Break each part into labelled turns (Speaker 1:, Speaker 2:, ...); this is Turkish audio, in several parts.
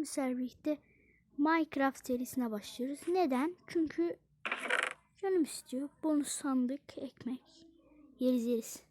Speaker 1: Birlikte Minecraft serisine başlıyoruz. Neden? Çünkü canım istiyor. Bonus sandık, ekmek. Yeriz yeriz.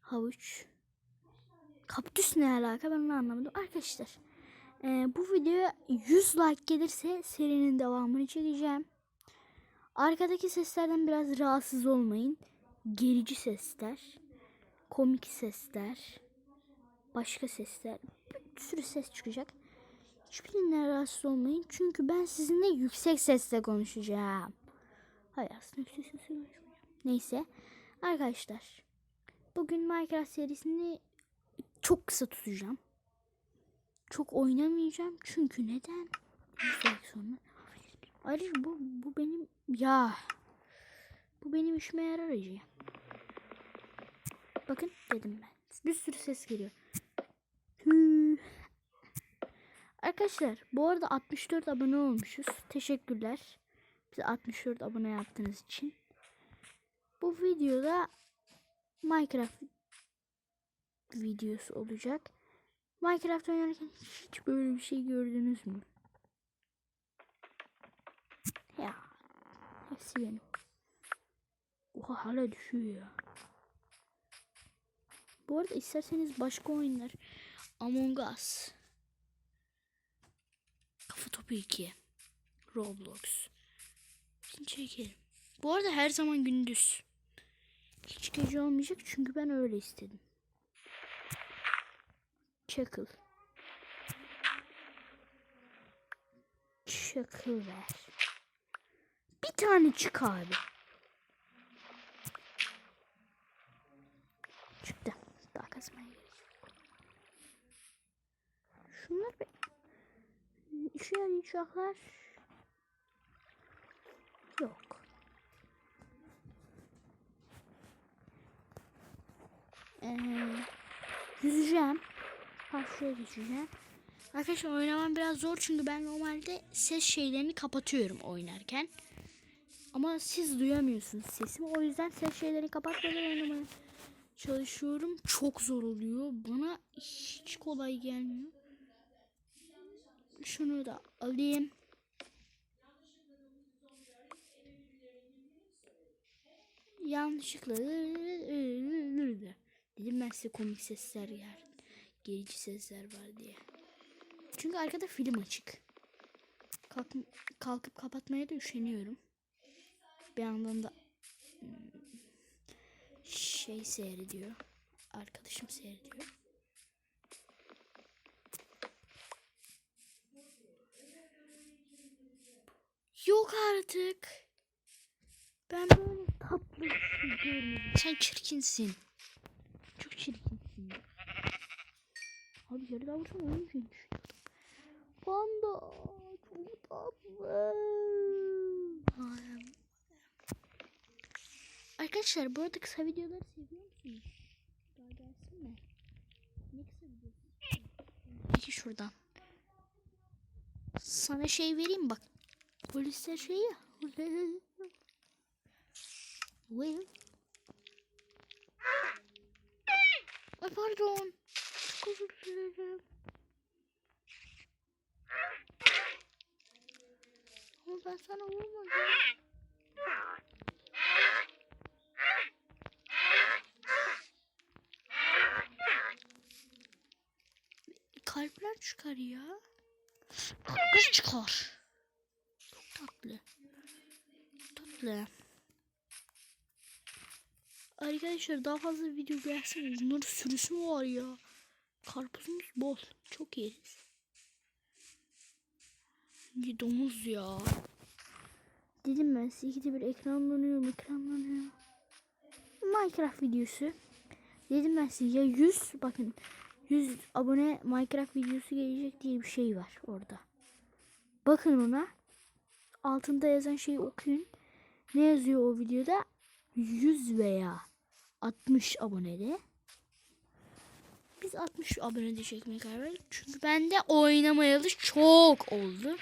Speaker 1: Havuç. Kaktüs ne alaka ben onu anlamadım. Arkadaşlar e, bu videoya 100 like gelirse serinin devamını çekeceğim. Arkadaki seslerden biraz rahatsız olmayın. Gerici sesler. Komik sesler. Başka sesler. Bir sürü ses çıkacak. Hiçbirinden rahatsız olmayın. Çünkü ben sizinle yüksek sesle konuşacağım. Hayır aslında yüksek sesle konuşmayacağım. Neyse. Arkadaşlar. Bugün Minecraft serisini çok kısa tutacağım. Çok oynamayacağım. Çünkü neden? Sonraki sonra. Ayrıca bu, bu benim ya bu benim işime yarar acı. Bakın dedim ben. Bir sürü ses geliyor. Hü. Arkadaşlar bu arada 64 abone olmuşuz. Teşekkürler. Bize 64 abone yaptığınız için. Bu videoda Minecraft videosu olacak. Minecraft oynarken hiç böyle bir şey gördünüz mü? Ya. Hepsi benim. Oha hala düşüyor ya. Bu arada isterseniz başka oyunlar. Among Us. Topu 2. Roblox. Şimdi çekelim. Bu arada her zaman gündüz. Hiç gece olmayacak çünkü ben öyle istedim. Çakıl. Çakıl ver. Bir tane çık abi. Çıktı. Daha kazmaya gerek yok. Şunlar be. İşe yarayacaklar. Yok. Ee, yüzeceğim. Karşıya geçeceğim. Arkadaşlar oynamam biraz zor çünkü ben normalde ses şeylerini kapatıyorum oynarken. Ama siz duyamıyorsunuz sesimi. O yüzden ses şeylerini kapatmadan oynamaya çalışıyorum. Çok zor oluyor. Bana hiç kolay gelmiyor. Şunu da alayım. Yanlışlıkla dedim ben size komik sesler yer. Gerici sesler var diye. Çünkü arkada film açık. Kalk, kalkıp kapatmaya da üşeniyorum. Bir yandan da hmm, şey seyrediyor. Arkadaşım seyrediyor. Yok artık. Ben böyle tatlı bir şey görmedim. Sen çirkinsin. Çok çirkinsin. Abi yarıda vursam oyun için düşünüyordum. Panda çok tatlı. Arkadaşlar bu arada kısa videoları seviyor musunuz? Daha gelsin mi? Ne kısa videosu? Peki şuradan. Sana şey vereyim bak. Polisler şey ya. Well. Ay pardon. Çok özür dilerim. Ama ben sana vurmadım. Kalpler çıkar ya. Kalpler çıkar. Tatlı. Tatlı. Arkadaşlar daha fazla video gelsin. Bunların sürüsü mü var ya? Karpuzumuz bol. Çok yeriz. Domuz ya. Dedim ben size ikide bir ekranlanıyor ekranlanıyor. Minecraft videosu. Dedim ben size ya 100 bakın 100 abone Minecraft videosu gelecek diye bir şey var orada. Bakın ona. Altında yazan şeyi okuyun. Ne yazıyor o videoda? 100 veya 60 abonede. Biz 60 abonede çekmeye karar verdik. Çünkü bende oynamayalı çok oldu.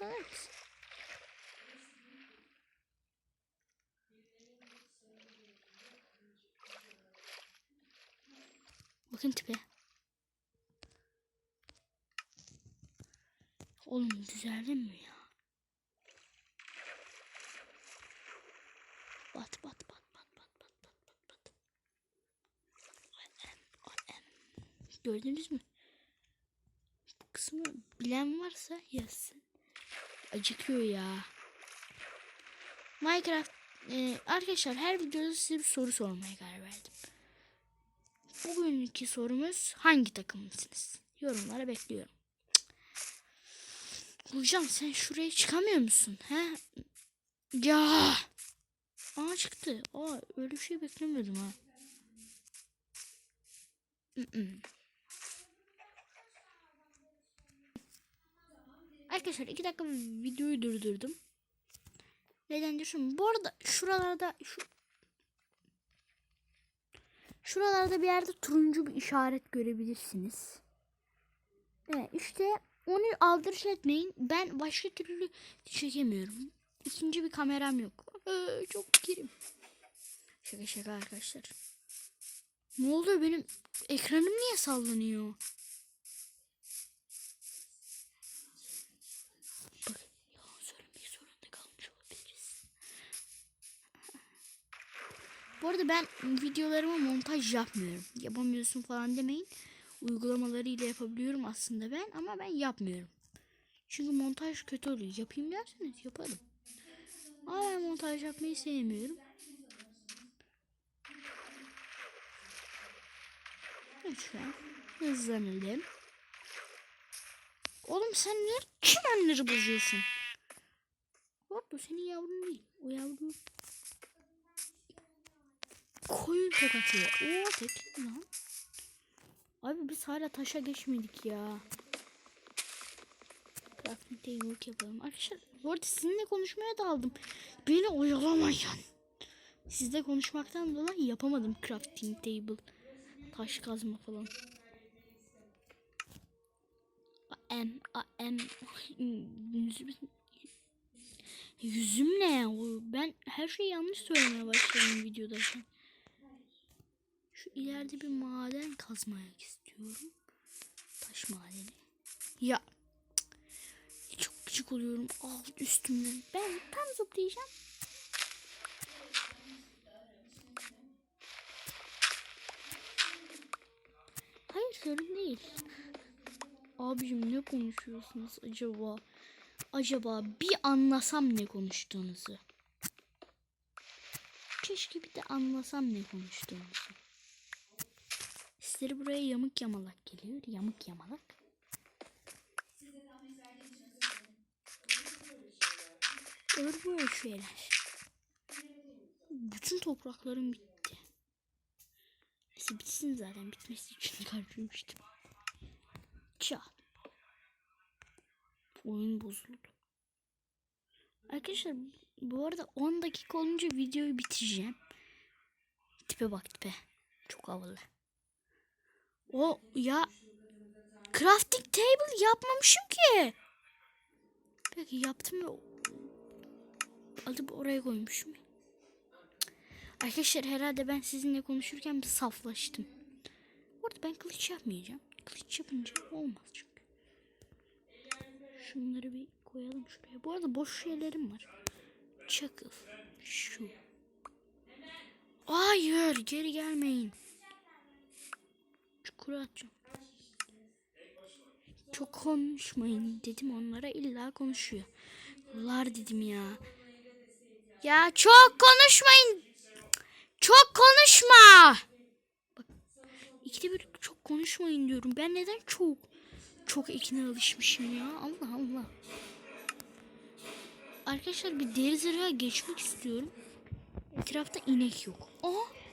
Speaker 1: Evet. Bakın tipe. Oğlum düzeldin mi ya? Bat bat bat bat bat bat bat bat bat. Gördünüz mü? Bu kısmı bilen varsa yazsın. Acıkıyor ya. Minecraft e, arkadaşlar her videoda size bir soru sormaya karar verdim. Bugünkü sorumuz hangi takımlısınız? Yorumlara bekliyorum. Hocam sen şuraya çıkamıyor musun? He? Ya. Aa çıktı. Aa öyle bir şey beklemiyordum ha. Arkadaşlar iki dakika videoyu durdurdum. Neden düşünün? Bu arada şuralarda şu şuralarda bir yerde turuncu bir işaret görebilirsiniz. Evet işte onu aldırış etmeyin. Ben başka türlü çekemiyorum. İkinci bir kameram yok. Ee, çok kirim. Şaka şaka arkadaşlar. Ne oluyor benim ekranım niye sallanıyor? Bu arada ben videolarıma montaj yapmıyorum. Yapamıyorsun falan demeyin. Uygulamalarıyla yapabiliyorum aslında ben ama ben yapmıyorum. Çünkü montaj kötü oluyor. Yapayım derseniz yaparım. Ama ben montaj yapmayı sevmiyorum. Lütfen hızlanalım. Oğlum sen niye çimenleri bozuyorsun? Orada senin yavrun değil. O yavru koyun tek atıyor. Oo tek lan. Abi biz hala taşa geçmedik ya. Crafting table yapalım. Arkadaşlar bu arada sizinle konuşmaya daldım. Beni oyalamayın. Sizle konuşmaktan dolayı yapamadım crafting table. Taş kazma falan. Am, am, yüzüm, yüzüm ne ya? Ben her şeyi yanlış söylemeye başladım videoda. Şu ileride bir maden kazmaya istiyorum. Taş madeni. Ya cık, çok gıcık oluyorum. Alt üstümden. Ben tam zıplayacağım. Hayır sorun değil. Abicim ne konuşuyorsunuz acaba? Acaba bir anlasam ne konuştuğunuzu. Keşke bir de anlasam ne konuştuğunuzu. Sizleri buraya yamuk yamalak geliyor. Yamuk yamalak. Örgü şeyler. Bütün topraklarım bitti. Neyse bitsin zaten. Bitmesi için kalbimmiştim. Çat. Oyun bozuldu. Arkadaşlar bu arada 10 dakika olunca videoyu bitireceğim. Tipe bak tipe. Çok havalı. O ya crafting table yapmamışım ki. Peki yaptım ve alıp oraya koymuşum. Arkadaşlar herhalde ben sizinle konuşurken bir saflaştım. Orada ben kılıç yapmayacağım. Kılıç yapınca olmaz çünkü. Şunları bir koyalım şuraya. Bu arada boş şeylerim var. Çakıl. Şu. Hayır geri gelmeyin. Çukura atacağım. Çok konuşmayın dedim onlara illa konuşuyor. Lar dedim ya. Ya çok konuşmayın. Çok konuşma. Bak ikide bir çok konuşmayın diyorum. Ben neden çok çok ekine alışmışım ya. Allah Allah. Arkadaşlar bir deri zırha geçmek istiyorum. Etrafta inek yok. Aa!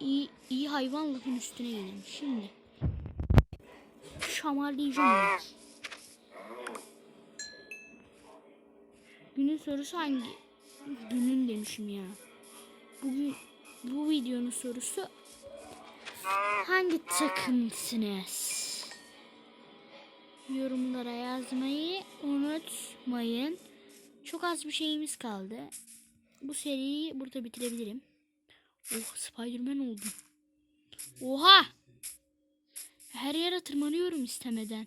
Speaker 1: İyi, iyi hayvan üstüne gelelim. Şimdi. Şamarlayacağım. Günün sorusu hangi? Günün demişim ya. Bugün bu videonun sorusu hangi takımsınız? Yorumlara yazmayı unutmayın. Çok az bir şeyimiz kaldı. Bu seriyi burada bitirebilirim. Oh Spiderman oldum. Oha! Her yere tırmanıyorum istemeden.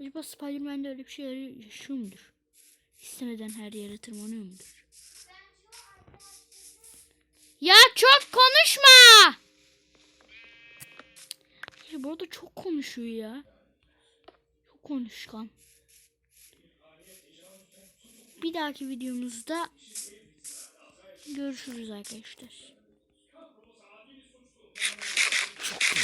Speaker 1: Acaba Spider-Man'de öyle bir şey yaşıyor mudur? İstemeden her yere tırmanıyor mudur? Ya çok konuşma! Ya bu arada çok konuşuyor ya. Çok konuşkan. Bir dahaki videomuzda görüşürüz arkadaşlar. Çok güzel.